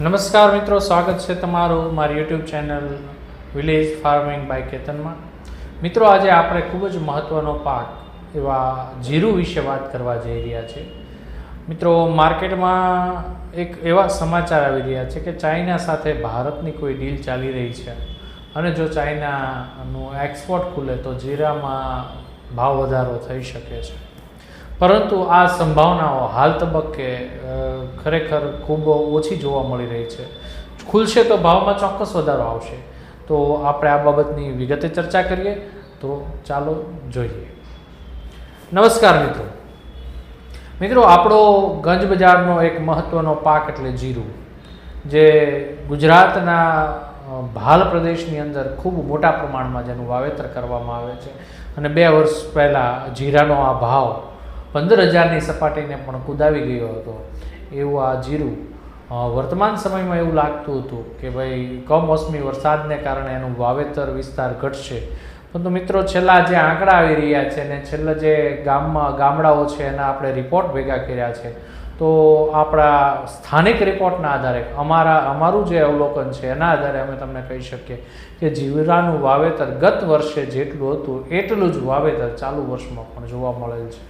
નમસ્કાર મિત્રો, સ્વાગત છે તમારું મારી YouTube channel village farming by કેતનમાં મિત્રો, આજે આપણે ખૂબ જ મહત્ત્વનો પાક એવા જીરું વિશે વાત કરવા જઈ રહ્યા છે મિત્રો, માર્કેટમાં એક એવા સમાચાર આવી રહ્યા છે કે ચાઇના સાથે ભારતની કોઈ ડીલ ચાલી રહી છે અને જો ચાઇનાનું એક્સપોર્ટ ખુલે તો જીરામાં ભાવ વધારો થઈ શકે છે. પરંતુ આ સંભાવનાઓ હાલ તબક્કે ખરેખર ખૂબ ઓછી જોવા મળી રહી છે. ખુલશે તો ભાવમાં ચોક્કસ વધારો આવશે. તો આપણે આ બાબતની વિગતે ચર્ચા કરીએ. તો ચાલો જોઈએ. નમસ્કાર મિત્રો. મિત્રો, આપણો ગંજ બજારનો એક મહત્ત્વનો પાક એટલે જીરું, જે ગુજરાતના ભાલ પ્રદેશની અંદર ખૂબ મોટા પ્રમાણમાં જેનું વાવેતર કરવામાં આવે છે. અને બે વર્ષ પહેલાં જીરાનો આ ભાવ પંદર હજારની સપાટીને પણ કુદાવી ગયો હતો. એવું આ જીરું વર્તમાન સમયમાં એવું લાગતું હતું કે ભાઈ, કમોસમી વરસાદને કારણે એનું વાવેતર વિસ્તાર ઘટશે. પરંતુ મિત્રો, છેલ્લા જે આંકડા આવી રહ્યા છે ને છેલ્લા જે ગામમાં, ગામડાઓ છે એના આપણે રિપોર્ટ ભેગા કર્યા છે, તો આપણા સ્થાનિક રિપોર્ટના આધારે, અમારા, અમારું જે અવલોકન છે એના આધારે અમે તમને કહી શકીએ કે જીવરાનું વાવેતર ગત વર્ષે જેટલું હતું, એટલું જ વાવેતર ચાલુ વર્ષમાં પણ જોવા મળેલ છે.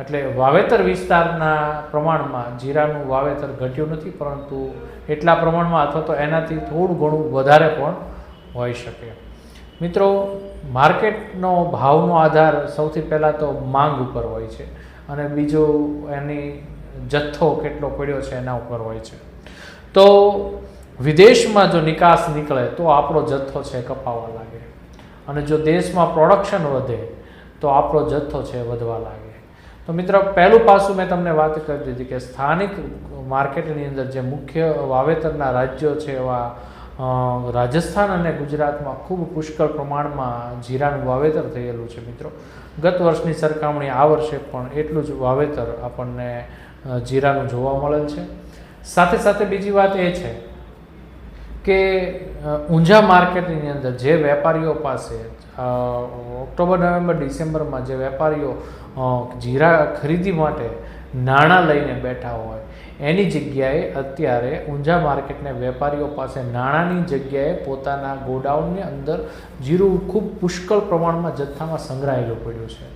એટલે વાવેતર વિસ્તારના પ્રમાણમાં જીરાનું વાવેતર ઘટ્યું નથી, પરંતુ એટલા પ્રમાણમાં અથવા તો એનાથી થોડું ઘણું વધારે પણ હોઈ શકે. મિત્રો, માર્કેટનો ભાવનો આધાર સૌથી પહેલાં તો માંગ ઉપર હોય છે અને બીજો એની જથ્થો કેટલો પડ્યો છે એના ઉપર હોય છે. તો વિદેશમાં જો નિકાસ નીકળે તો આપણો જથ્થો છે કપાવા લાગે. અને જો દેશમાં પ્રોડક્શન વધે તો આપણો જથ્થો છે વધવા લાગે. તો મિત્રો, પહેલું પાસું મેં તમને વાત કરી દીધી કે સ્થાનિક માર્કેટની અંદર જે મુખ્ય વાવેતરના રાજ્યો છે એવા રાજસ્થાન અને ગુજરાતમાં ખૂબ પુષ્કળ પ્રમાણમાં જીરાનું વાવેતર થયેલું છે મિત્રો. ગત વર્ષની સરખામણી આ વર્ષે પણ એટલું જ વાવેતર આપણને જીરાનું જોવા મળેલ છે. સાથે સાથે બીજી વાત એ છે કે ઊંઝા માર્કેટની અંદર જે વેપારીઓ પાસે ઓક્ટોબર, નવેમ્બર, ડિસેમ્બરમાં જે વેપારીઓ જીરા ખરીદી માટે નાણાં લઈને બેઠા હોય, એની જગ્યાએ અત્યારે ઊંઝા માર્કેટને વેપારીઓ પાસે નાણાંની જગ્યાએ પોતાના ગોડાઉનની અંદર જીરું ખૂબ પુષ્કળ પ્રમાણમાં જથ્થામાં સંગ્રહાયેલું પડ્યું છે.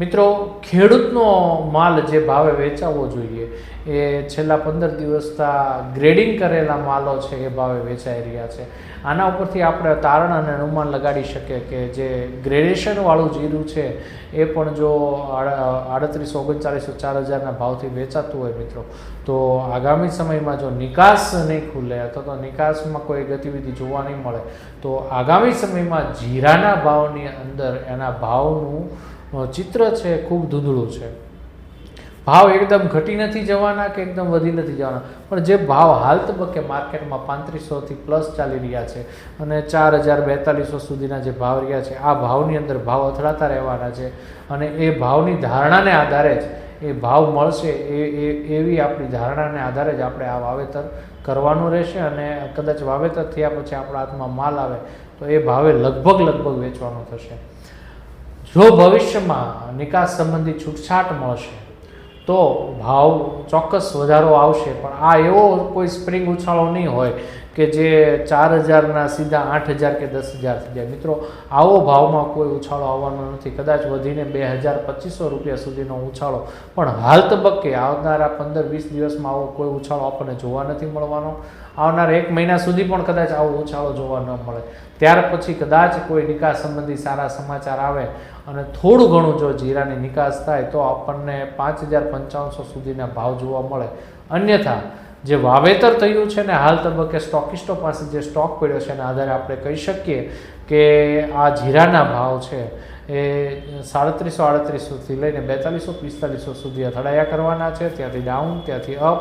મિત્રો, ખેડૂતનો માલ જે ભાવે વેચાવવો જોઈએ, એ છેલ્લા પંદર દિવસના ગ્રેડિંગ કરેલા માલો છે એ ભાવે વેચાઈ રહ્યા છે. આના ઉપરથી આપણે તારણ અને અનુમાન લગાડી શકીએ કે જે ગ્રેડેશનવાળું જીરું છે, એ પણ જો આડત્રીસ ઓગણચાલીસો ચાર હજારના ભાવથી વેચાતું હોય મિત્રો, તો આગામી સમયમાં જો નિકાસ નહીં ખુલે અથવા તો નિકાસમાં કોઈ ગતિવિધિ જોવા નહીં મળે, તો આગામી સમયમાં જીરાના ભાવની અંદર એના ભાવનું ચિત્ર છે, ખૂબ ધૂંધળું છે. ભાવ એકદમ ઘટી નથી જવાના કે એકદમ વધી નથી જવાના? પણ જે ભાવ હાલ તબક્કે માર્કેટમાં પાંત્રીસોથી પ્લસ ચાલી રહ્યા છે અને ચાર હજાર બેતાલીસો સુધીના જે ભાવ રહ્યા છે, આ ભાવની અંદર ભાવ અથડાતા રહેવાના છે અને એ ભાવની ધારણાને આધારે જ એ ભાવ મળશે એ, એવી આપણી ધારણાને આધારે જ આપણે આ વાવેતર કરવાનું રહેશે અને કદાચ વાવેતર થયા પછી આપણા હાથમાં માલ આવે તો એ ભાવે લગભગ લગભગ વેચવાનો થશે. જો ભવિષ્યમાં નિકાસ સંબંધી છૂટછાટ મળશે, તો ભાવ ચોક્કસ વધારો આવશે. પણ આ એવો કોઈ સ્પ્રિંગ ઉછાળો નહીં હોય કે જે ચાર હજારના સીધા આઠ હજાર કે દસ હજાર થઈ જાય. મિત્રો, આવો ભાવમાં કોઈ ઉછાળો આવવાનો નથી. કદાચ વધીને બે હજાર પચીસો રૂપિયા સુધીનો ઉછાળો. પણ હાલ તબક્કે આવનારા પંદર વીસ દિવસમાં આવો કોઈ ઉછાળો આપણને જોવા નથી મળવાનો. આવનાર એક મહિના સુધી પણ કદાચ આવો ઉછાળો જોવા ન મળે. ત્યાર પછી કદાચ કોઈ નિકાસ સંબંધી સારા સમાચાર આવે અને થોડું ઘણું જો જીરાની નિકાસ થાય તો આપણને પાંચ હજાર પંચાવનસો સુધીના ભાવ જોવા મળે. અન્યથા, જે વાવેતર થયું છે ને હાલ તબક્કે સ્ટોકિસ્ટો પાસે જે સ્ટોક પડ્યો છે એના આધારે આપણે કહી શકીએ કે આ જીરાના ભાવ છે એ સાડત્રીસો આડત્રીસોથી લઈને બેતાલીસો પિસ્તાલીસો સુધી અથડાયા કરવાના છે. ત્યાંથી ડાઉન, ત્યાંથી અપ.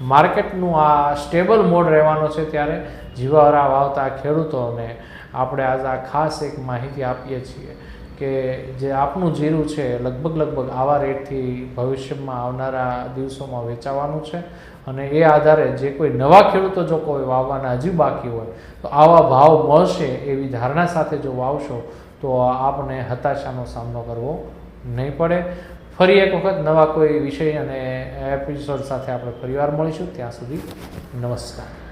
માર્કેટનું આ સ્ટેબલ મોડ રહેવાનો છે ત્યારે જીવારા વાવતા ખેડૂતોને આપણે આજ આ ખાસ એક માહિતી આપીએ છીએ કે જે આપનું જીરું છે લગભગ લગભગ આવા રેટથી ભવિષ્યમાં આવનારા દિવસોમાં વેચાવાનું છે અને એ આધારે જે કોઈ નવા ખેડૂતો જો કોઈ વાવવાના હજી બાકી હોય, તો આવા ભાવ મળશે એવી ધારણા સાથે જો વાવશો, તો આપને હતાશાનો સામનો કરવો નહીં પડે. ફરી એક વખત નવા કોઈ વિષય અને એપિસોડ સાથે આપણે ફરીવાર મળીશું. ત્યાં સુધી નમસ્કાર.